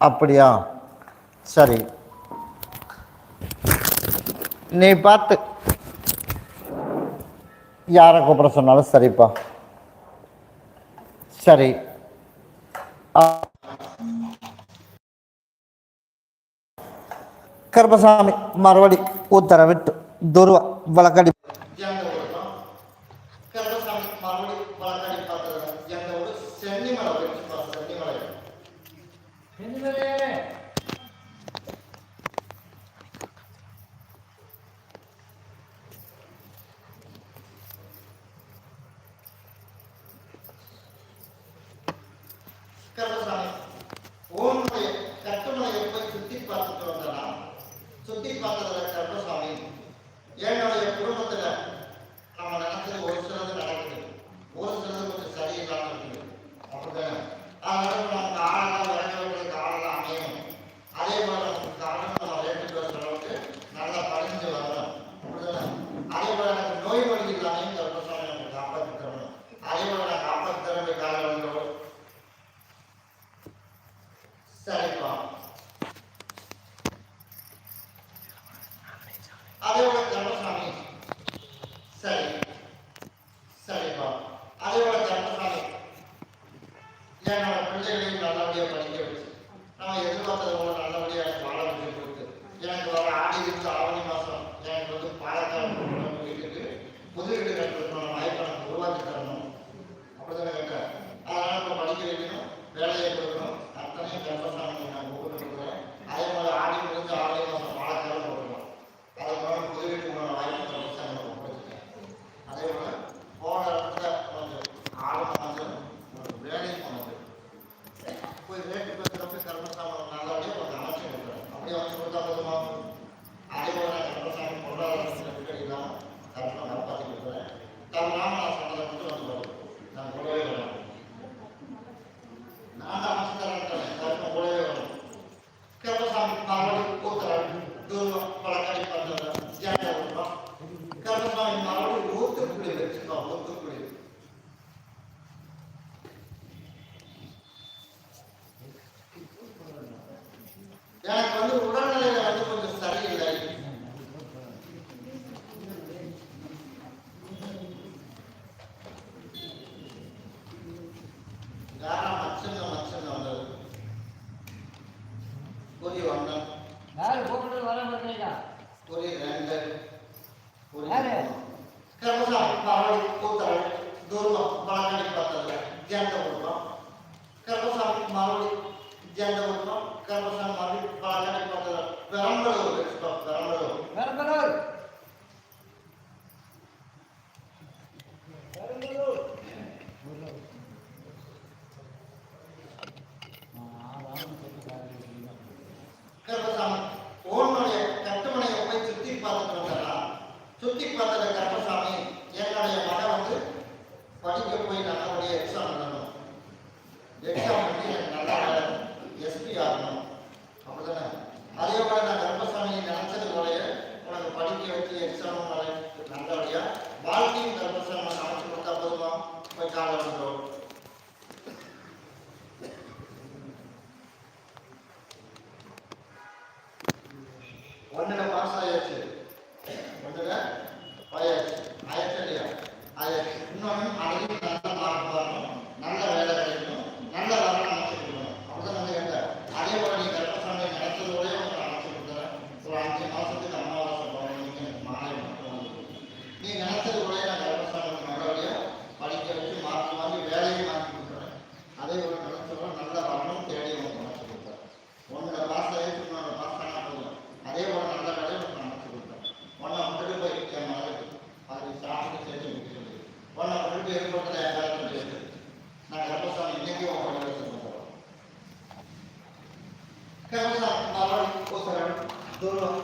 அப்படியா? சரி. நீ பார்த்து. யாரை கூப்பிட சொன்னாலும் சரிப்பா. சரி. கருப்பசாமி மறுபடி உத்தரவிட்டு துருவ வழக்கடி கருப்பசாமி மறுபடி கிடக்குறாங்க ஓனுடைய கட்டுமலையை போய் சுத்தி பார்த்துட்டு வந்தனா? சுத்தி பார்த்ததுல கர்மசாமி என்னுடைய குடும்பத்துல அதையோட தர்மசாமி சரி. சரிப்பா அதையோட தர்மசாமி என்னோட பிள்ளைகளையும் நல்லபடியாக படிக்க வச்சு நான் எதிர்பார்த்தது பொரிய வாங்கினா யார் போக்குறது வர வரலையா பொரிய ரெண்டு கொடுத்துடலாம் சுற்றி பார்த்தத கர்மசாமி என்னுடைய மகன் வந்து படிக்க போய் நல்லபடியாக எக்ஸாம் எழுதணும். எக்ஸாம் வந்து எனக்கு நல்லா எஸ்பி ஆகணும். அப்படிதானே அதே போல நான் கர்மசாமி நினைச்சது போலயே உனக்கு படிக்க வச்சு எக்ஸாம் நல்லபடியா வாழ்க்கையும் கர்மசாமி அமைச்சு கொடுத்தா போதுமா? போய் காலம் வந்துடும் ஒன்னு மாசம் ஆயிடுச்சு இந்த ஈடுபடுத்த எல்லாருக்கும் சேர்ந்து நான் கர்மஸ்தானம் இன்னைக்கு அவங்களோட சம்பந்தம் கர்மஸ்தானம் மரம் கோசரம் தூரம்